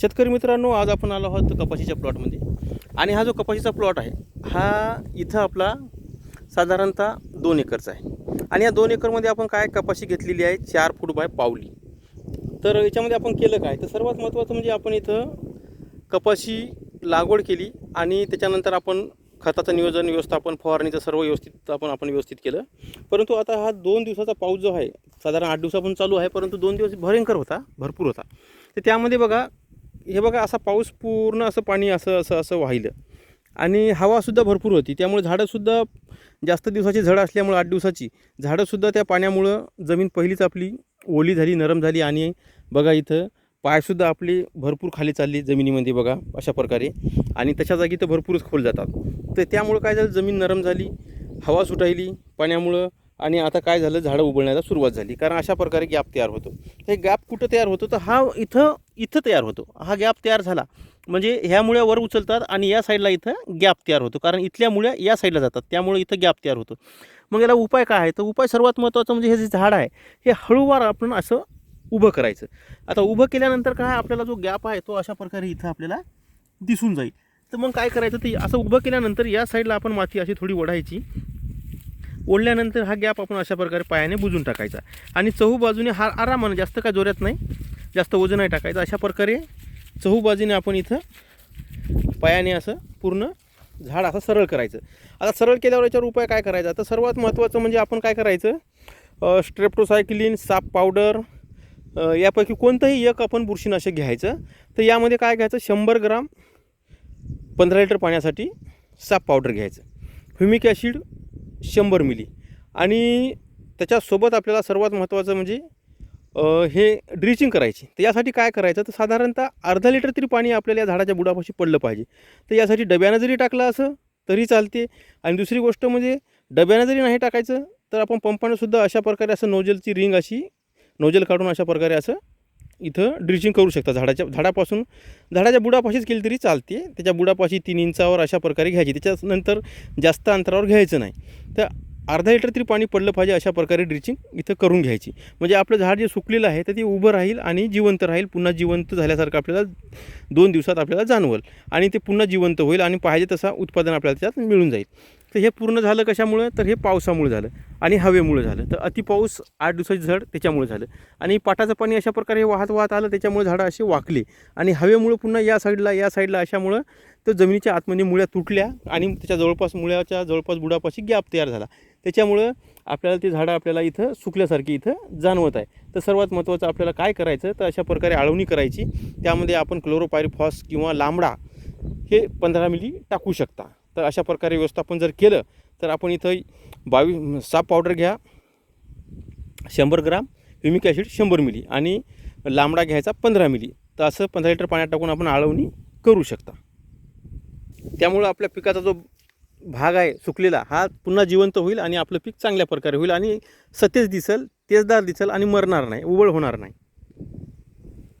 शेतकरी मित्रांनो आज आपण आलो आहोत कपाशीच्या प्लॉटमध्ये आणि हा जो कपाशीचा प्लॉट आहे हा इथं आपला साधारणतः दोन एकरचा आहे. आणि या दोन एकरमध्ये आपण काय कपाशी घेतलेली आहे? चार फूट बाय पावली. तर याच्यामध्ये आपण केलं काय? तर सर्वात महत्त्वाचं म्हणजे आपण इथं कपाशी लागवड केली आणि त्याच्यानंतर आपण खताचं नियोजन व्यवस्थापन फवारणीचं सर्व व्यवस्थित आपण आपण व्यवस्थित केलं. परंतु आता हा दोन दिवसाचा पाऊस जो आहे साधारण आठ दिवसापासून चालू आहे परंतु दोन दिवस भयंकर होता भरपूर होता. तर त्यामध्ये बघा हे बघा असा पाऊस पूर्ण असं पाणी असं असं असं वाहिलं. आणि हवासुद्धा भरपूर होती. त्यामुळे झाडंसुद्धा जास्त दिवसाची झाडं असल्यामुळं आठ दिवसाची झाडंसुद्धा त्या पाण्यामुळं जमीन पहिलीच आपली ओली झाली नरम झाली आणि बघा इथं पायसुद्धा आपली भरपूर खाली चालली जमिनीमध्ये बघा अशा प्रकारे. आणि तशा जागी तर भरपूरच खोल जातात. तर त्यामुळं काय झालं? जमीन नरम झाली हवा सुटायली पाण्यामुळं आणि आता काय झालं? झाडं उबळण्याला सुरुवात झाली. कारण अशा प्रकारे गॅप तयार होतो. हे गॅप कुठं तयार होतो? तर हा इथं इथं तयार होतो. हा गॅप तयार झाला. म्हणजे ह्या मुळ्या वर उचलतात आणि या साईडला इथं गॅप तयार होतो. कारण इथल्या मुळ्या या साईडला जातात. त्यामुळे इथं गॅप तयार होतो. मग याला उपाय काय आहे? तर उपाय सर्वात महत्त्वाचा म्हणजे हे जे झाड आहे हे हळूवार आपण असं उभं करायचं. आता उभं केल्यानंतर काय आपल्याला जो गॅप आहे तो अशा प्रकारे इथं आपल्याला दिसून जाईल. तर मग काय करायचं? ते असं उभं केल्यानंतर या साईडला आपण माती अशी थोडी ओढायची. ओढल्यानंतर हा गॅप आपण अशा प्रकारे पायाने बुजून टाकायचा. आणि चहू बाजूने हा आरामानं जास्त काय जोऱ्यात नाही. जास्त वजन नाही टाकायचं. अशा प्रकारे चहूबाजीने आपण इथं पायाने असं पूर्ण झाड असं सरळ करायचं. आता सरळ केल्यावर याच्यावर उपाय काय करायचा? तर सर्वात महत्त्वाचं म्हणजे आपण काय करायचं? स्ट्रेप्टोसायक्लिन साप पावडर यापैकी कोणतंही एक आपण बुरशीनाशक घ्यायचं. तर यामध्ये काय घ्यायचं? शंभर ग्राम पंधरा लिटर पाण्यासाठी साप पावडर घ्यायचं. ह्युमिक ॲसिड शंभर मिली आणि त्याच्यासोबत आपल्याला सर्वात महत्त्वाचं म्हणजे हे ड्रिचिंग करायची. तर यासाठी काय करायचं? तर साधारणतः अर्धा लिटर तरी पाणी आपल्याला या झाडाच्या बुडापाशी पडलं पाहिजे. तर यासाठी डब्यानं जरी टाकलं असं तरी चालते. आणि दुसरी गोष्ट म्हणजे डब्यानं जरी नाही टाकायचं तर आपण पंपानंसुद्धा अशा प्रकारे असं नोजलची रिंग अशी नोजल काढून अशा प्रकारे असं इथं ड्रिचिंग करू शकता. झाडाच्या झाडापासून झाडाच्या बुडापाशीच केली तरी चालते. त्याच्या बुडापाशी तीन इंचावर अशा प्रकारे घ्यायची. त्याच्यानंतर जास्त अंतरावर घ्यायचं नाही. तर अर्धा लिटर तरी पाणी पडलं पाहिजे अशा प्रकारे ड्रिचिंग इथं करून घ्यायची. म्हणजे आपलं झाड जे सुकलेलं आहे तर ते उभं राहील आणि जिवंत राहील. पुन्हा जिवंत झाल्यासारखं आपल्याला दोन दिवसात आपल्याला जाणवल. आणि ते पुन्हा जिवंत होईल आणि पाहिजे तसा उत्पादन आपल्याला त्यात मिळून जाईल. तर हे पूर्ण झालं कशामुळं? तर हे पावसामुळे झालं आणि हवेमुळे झालं. तर अतिपाऊस आठ दिवसाची झड त्याच्यामुळे झालं. आणि पाटाचं पाणी अशा प्रकारे वाहत वाहत आलं त्याच्यामुळे झाडं असे वाकले. आणि हवेमुळे पुन्हा या साईडला या साईडला अशामुळं तर जमिनीच्या आतमध्ये मुळ्या तुटल्या आणि त्याच्या जवळपास मुळ्याच्या जवळपास बुडापाशी गॅप तयार झाला. त्याच्यामुळं आपल्याला ते झाडं आपल्याला इथं सुकल्यासारखी इथं जाणवत आहे. तर सर्वात महत्त्वाचं आपल्याला काय करायचं? तर अशा प्रकारे आळवणी करायची. त्यामध्ये आपण क्लोरोपायरिफॉस किंवा लांबडा हे पंधरा मिली टाकू शकता. तर अशा प्रकारे व्यवस्थापन जर केलं तर आपण इथं बावीस साप पावडर घ्या शंभर ग्राम ह्युमिक ॲसिड शंभर मिली आणि लांबडा घ्यायचा पंधरा मिली. तर असं पंधरा लिटर पाण्यात टाकून आपण आळवणी करू शकता. त्यामुळं आपल्या पिकाचा जो भाग आहे सुकलेला हा पुन्हा जिवंत होईल आणि आपलं पीक चांगल्या प्रकारे होईल आणि सतेज दिसल तेजदार दिसल आणि मरणार नाही उबळ होणार नाही.